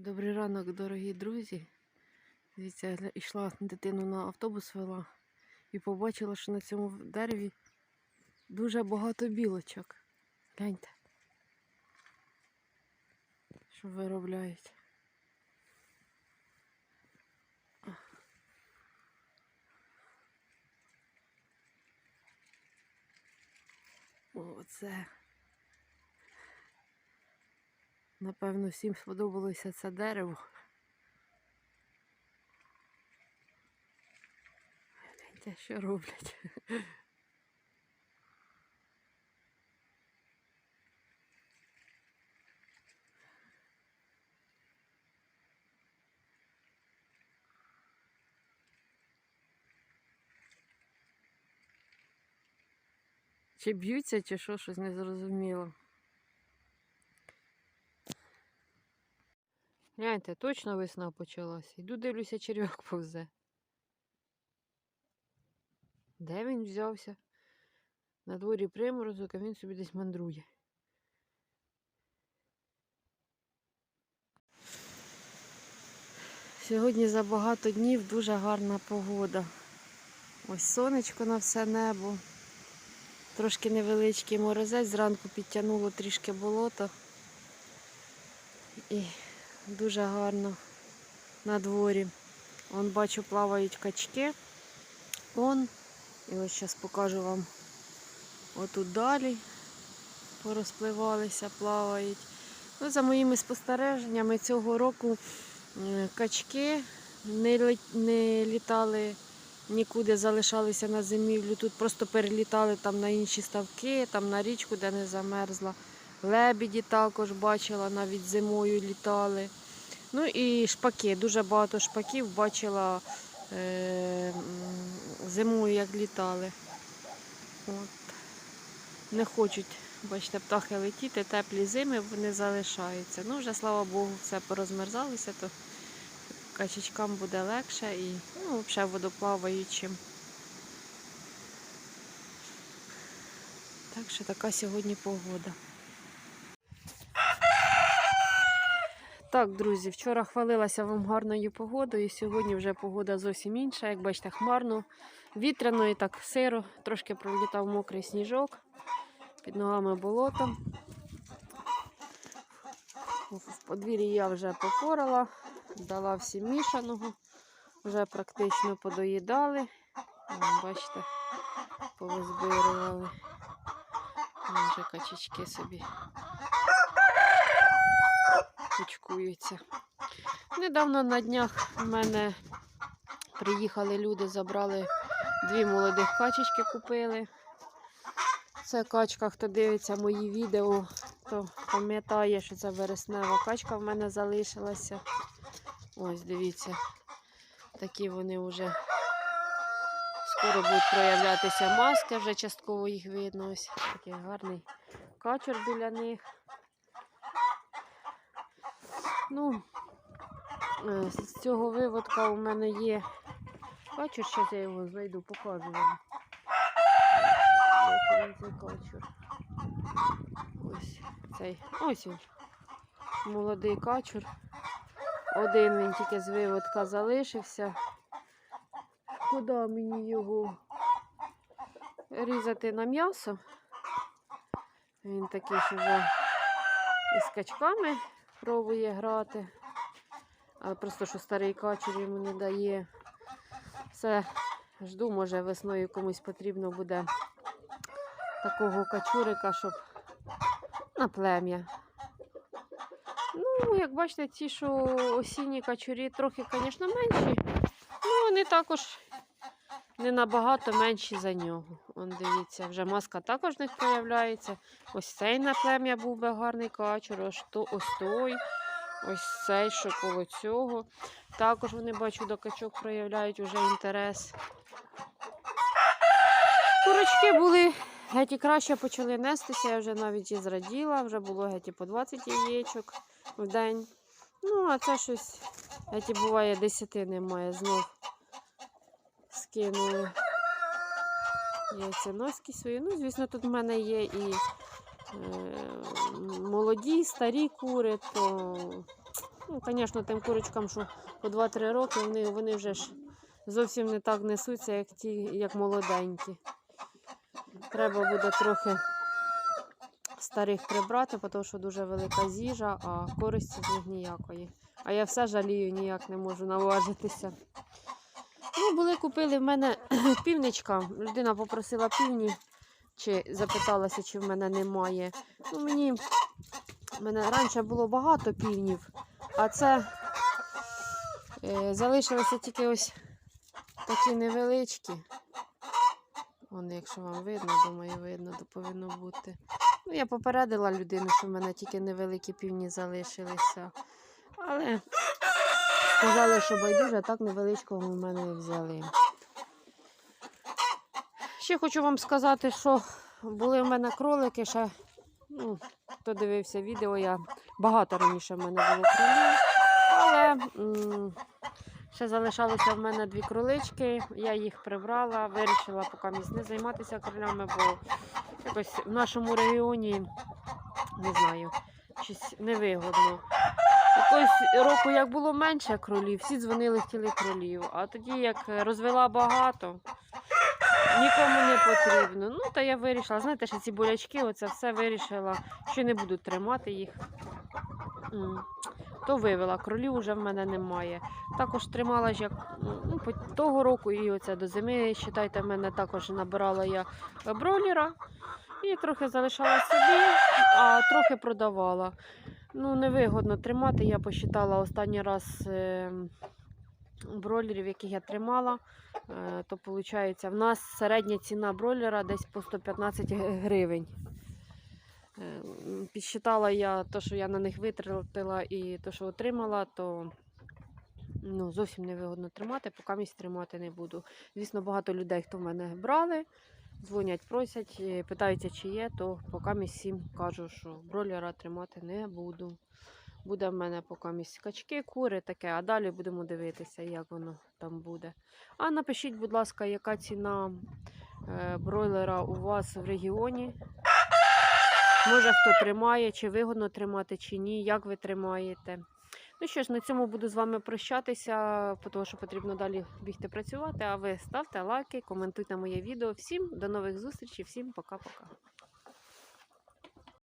Добрий ранок, дорогі друзі. Дивіться, я йшла дитину на автобус вела і побачила, що на цьому дереві дуже багато білочок. Гляньте. Що виробляють. Оце. Напевно, всім сподобалося це дерево. Гляньте, що роблять. Чи б'ються, чи що, щось не Гляньте, точно весна почалася. Йду дивлюся, черв'як повзе. Де він взявся? На дворі приморозок, а він собі десь мандрує. Сьогодні за багато днів дуже гарна погода. Ось сонечко на все небо. Трошки невеличкий морозець, зранку підтягнуло трішки болото. І дуже гарно на дворі. Вон бачу, плавають качки. Он. І ось зараз покажу вам отут далі. Порозпливалися, плавають. Ну, за моїми спостереженнями цього року е, качки не, не літали нікуди, залишалися на зимівлю. Тут просто перелітали там на інші ставки, там на річку, де не замерзла. Лебіді також бачила, навіть зимою літали. Ну і шпаки. Дуже багато шпаків бачила е, зимою, як літали. От. Не хочуть, бачите, птахи летіти, теплі зими вони залишаються. Ну, вже, слава Богу, все порозмерзалося, то качечкам буде легше і ну, взагалі водоплаваючим. Так що така сьогодні погода. Так, друзі, вчора хвалилася вам гарною погодою. Сьогодні вже погода зовсім інша. Як бачите, хмарно, вітряно і так сиро. Трошки пролітав мокрий сніжок. Під ногами болото. В подвір'ї я вже попорала, дала всім мішаного. Вже практично подоїдали. Бачите, повизбирували. Вже качечки собі кучкуються. Недавно на днях в мене приїхали люди, забрали дві молодих качечки купили. Це качка, хто дивиться мої відео, то пам'ятає, що це вереснева качка в мене залишилася. Ось, дивіться, такі вони вже скоро будуть проявлятися маски, вже частково їх видно. Ось такий гарний качур біля них. Ну, е, з цього виводка у мене є качур, зараз я його знайду, покажу вам. Ось цей качур. Ось цей. Ось він. Молодий качур. Один він тільки з виводка залишився. Куди мені його різати на м'ясо? Він такий, що вже із качками пробує грати. Але просто що старий качур йому не дає. Все, жду, може весною комусь потрібно буде такого качурика, щоб на плем'я. Ну, як бачите, ті, що осінні качурі трохи, звісно, менші. Ну, вони також не набагато менші за нього. Он дивіться, вже маска також в них проявляється. Ось цей на плем'я був би гарний качур, ось, то, ось той, ось цей, що коло цього. Також вони бачу до качок проявляють вже інтерес. Курочки були геть і краще почали нестися, я вже навіть і зраділа, вже було геть і по 20 яєчок в день. Ну, а це щось геть і буває 10 немає знов. Скинули яйценоски свої. Ну, звісно, тут в мене є і е, молоді, старі кури, то Ну, звісно, тим курочкам, що по 2-3 роки, вони, вони вже ж зовсім не так несуться, як ті, як молоденькі. Треба буде трохи старих прибрати, тому що дуже велика з'їжа, а користі з них ніякої. А я все жалію, ніяк не можу наважитися. Ну, були купили в мене півничка. Людина попросила півні, чи запиталася, чи в мене немає. Ну, мені мене раніше було багато півнів, а це е, залишилося тільки ось такі невеличкі. Вони, якщо вам видно, думаю, видно, то повинно бути. Ну, я попередила людину, що в мене тільки невеликі півні залишилися. Але сказали, що байдуже, а так невеличкого в мене взяли. Ще хочу вам сказати, що були в мене кролики ще. Ну, хто дивився відео, я багато раніше в мене було кролів. Але ще залишалося в мене дві кролички. Я їх прибрала, вирішила поки місь не займатися кролями, бо якось в нашому регіоні не знаю, щось невигодно. Якось року, як було менше кролів, всі дзвонили, хотіли кролів. А тоді, як розвела багато, нікому не потрібно. Ну, та я вирішила, знаєте, що ці болячки, оце все вирішила, що не буду тримати їх. То вивела, кролів вже в мене немає. Також тримала ж як ну, того року і оце до зими, вважайте, в мене також набирала я бройлера і трохи залишала собі, а трохи продавала. Ну, невигодно тримати. Я посчитала останній раз е, бройлерів, яких я тримала. Е, то виходить, в нас середня ціна бройлера десь по 115 гривень. Е, Підсчитала я те, що я на них витратила і те, що отримала, то ну, зовсім невигодно тримати, поки місць тримати не буду. Звісно, багато людей, хто в мене брали, дзвонять, просять, е, питаються, чи є, то поки місць всім кажу, що бройлера тримати не буду. Буде в мене поки місць качки, кури таке, а далі будемо дивитися, як воно там буде. А напишіть, будь ласка, яка ціна е, бройлера у вас в регіоні. Може, хто тримає, чи вигодно тримати, чи ні, як ви тримаєте. Ну що ж, на цьому буду з вами прощатися, тому що потрібно далі бігти працювати. А ви ставте лайки, коментуйте моє відео. Всім до нових зустрічей, всім пока-пока.